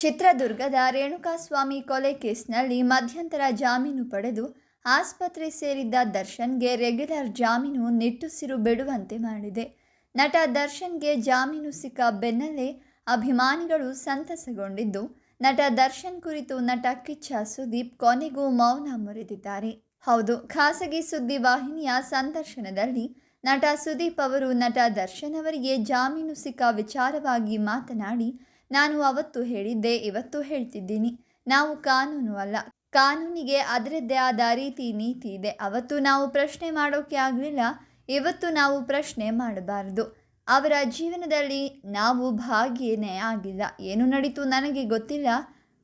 ಚಿತ್ರದುರ್ಗದ ರೇಣುಕಾಸ್ವಾಮಿ ಕೊಲೆ ಕೇಸ್ನಲ್ಲಿ ಮಧ್ಯಂತರ ಜಾಮೀನು ಪಡೆದು ಆಸ್ಪತ್ರೆ ಸೇರಿದ್ದ ದರ್ಶನ್ಗೆ ರೆಗ್ಯುಲರ್ ಜಾಮೀನು ನಿಟ್ಟುಸಿರು ಬಿಡುವಂತೆ ಮಾಡಿದೆ. ನಟ ದರ್ಶನ್ಗೆ ಜಾಮೀನು ಸಿಕ್ಕ ಬೆನ್ನಲ್ಲೇ ಅಭಿಮಾನಿಗಳು ಸಂತಸಗೊಂಡಿದ್ದು, ನಟ ದರ್ಶನ್ ಕುರಿತು ನಟ ಕಿಚ್ಚ ಸುದೀಪ್ ಕೊನೆಗೂ ಮೌನ ಮುರಿದಿದ್ದಾರೆ. ಹೌದು, ಖಾಸಗಿ ಸುದ್ದಿ ವಾಹಿನಿಯ ಸಂದರ್ಶನದಲ್ಲಿ ನಟ ಸುದೀಪ್ ಅವರು ನಟ ದರ್ಶನ್ ಅವರಿಗೆ ಜಾಮೀನು ಸಿಕ್ಕ ವಿಚಾರವಾಗಿ ಮಾತನಾಡಿ, ನಾನು ಅವತ್ತು ಹೇಳಿದ್ದೆ ಇವತ್ತು ಹೇಳ್ತಿದ್ದೀನಿ. ನಾವು ಕಾನೂನು ಅಲ್ಲ. ಕಾನೂನಿಗೆ ಅದರದ್ದೇ ಆದ ರೀತಿ ನೀತಿ ಇದೆ. ಅವತ್ತು ನಾವು ಪ್ರಶ್ನೆ ಮಾಡೋಕೆ ಆಗಲಿಲ್ಲ. ಇವತ್ತು ನಾವು ಪ್ರಶ್ನೆ ಮಾಡಬಾರದು. ಅವರ ಜೀವನದಲ್ಲಿ ನಾವು ಭಾಗಿಯೇ ಆಗಿಲ್ಲ. ಏನು ನಡೀತು ನನಗೆ ಗೊತ್ತಿಲ್ಲ.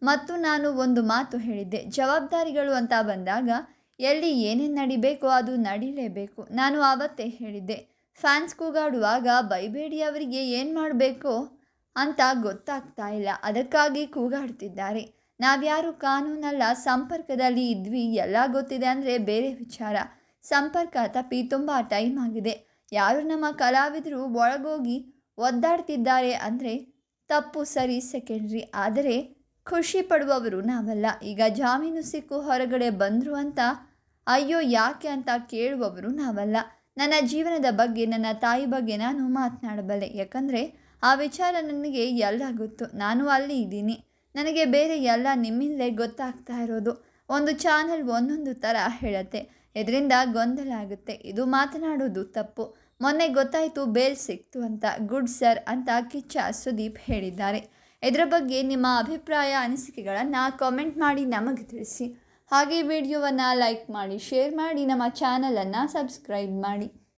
ಮತ್ತು ನಾನು ಒಂದು ಮಾತು ಹೇಳಿದ್ದೆ. ಜವಾಬ್ದಾರಿಗಳು ಅಂತ ಬಂದಾಗ ಎಲ್ಲಿ ಏನೇನು ನಡಿಬೇಕೋ ಅದು ನಡಿಲೇಬೇಕು. ನಾನು ಆವತ್ತೇ ಹೇಳಿದ್ದೆ. ಫ್ಯಾನ್ಸ್ ಕೂಗಾಡುವಾಗ ಬೈಬೇಡಿ ಅವರಿಗೆ ಏನು ಮಾಡಬೇಕೋ ಅಂತ ಗೊತ್ತಾಗ್ತಾ ಇಲ್ಲ. ಅದಕ್ಕಾಗಿ ಕೂಗಾಡ್ತಿದ್ದಾರೆ. ನಾವ್ಯಾರು ಕಾನೂನಲ್ಲ ಸಂಪರ್ಕದಲ್ಲಿ ಇದ್ವಿ, ಎಲ್ಲ ಗೊತ್ತಿದೆ ಅಂದರೆ ಬೇರೆ ವಿಚಾರ. ಸಂಪರ್ಕ ತಪ್ಪಿ ತುಂಬ ಟೈಮ್ ಆಗಿದೆ. ಯಾರು ನಮ್ಮ ಕಲಾವಿದರು ಒಳಗೋಗಿ ಒದ್ದಾಡ್ತಿದ್ದಾರೆ ಅಂದರೆ ತಪ್ಪು ಸರಿ ಸೆಕೆಂಡ್ರಿ. ಆದರೆ ಖುಷಿ ಪಡುವವರು ನಾವಲ್ಲ. ಈಗ ಜಾಮೀನು ಸಿಕ್ಕು ಹೊರಗಡೆ ಬಂದರು ಅಂತ ಅಯ್ಯೋ ಯಾಕೆ ಅಂತ ಕೇಳುವವರು ನಾವಲ್ಲ. ನನ್ನ ಜೀವನದ ಬಗ್ಗೆ, ನನ್ನ ತಾಯಿ ಬಗ್ಗೆ ನಾನು ಮಾತನಾಡಬಲ್ಲೆ. ಯಾಕಂದರೆ ಆ ವಿಚಾರ ನನಗೆ ಎಲ್ಲ ಗೊತ್ತು. ನಾನು ಅಲ್ಲಿ ಇದ್ದೀನಿ. ನನಗೆ ಬೇರೆ ಎಲ್ಲ ನಿಮ್ಮಿಂದಲೇ ಗೊತ್ತಾಗ್ತಾ ಇರೋದು. ಒಂದು ಚಾನಲ್ ಒಂದೊಂದು ಥರ ಹೇಳತ್ತೆ. ಇದರಿಂದ ಗೊಂದಲ ಆಗುತ್ತೆ. ಇದು ಮಾತನಾಡೋದು ತಪ್ಪು. ಮೊನ್ನೆ ಗೊತ್ತಾಯಿತು, ಬೇಲ್ ಸಿಕ್ತು ಅಂತ. ಗುಡ್ ಸರ್ ಅಂತ ಕಿಚ್ಚ ಸುದೀಪ್ ಹೇಳಿದ್ದಾರೆ. ಇದರ ಬಗ್ಗೆ ನಿಮ್ಮ ಅಭಿಪ್ರಾಯ, ಅನಿಸಿಕೆಗಳನ್ನು ಕಾಮೆಂಟ್ ಮಾಡಿ ನಮಗೆ ತಿಳಿಸಿ. ಹಾಗೆ ವಿಡಿಯೋವನ್ನು ಲೈಕ್ ಮಾಡಿ ಶೇರ್ ಮಾಡಿ, ನಮ್ಮ ಚಾನಲನ್ನು ಸಬ್ಸ್ಕ್ರೈಬ್ ಮಾಡಿ.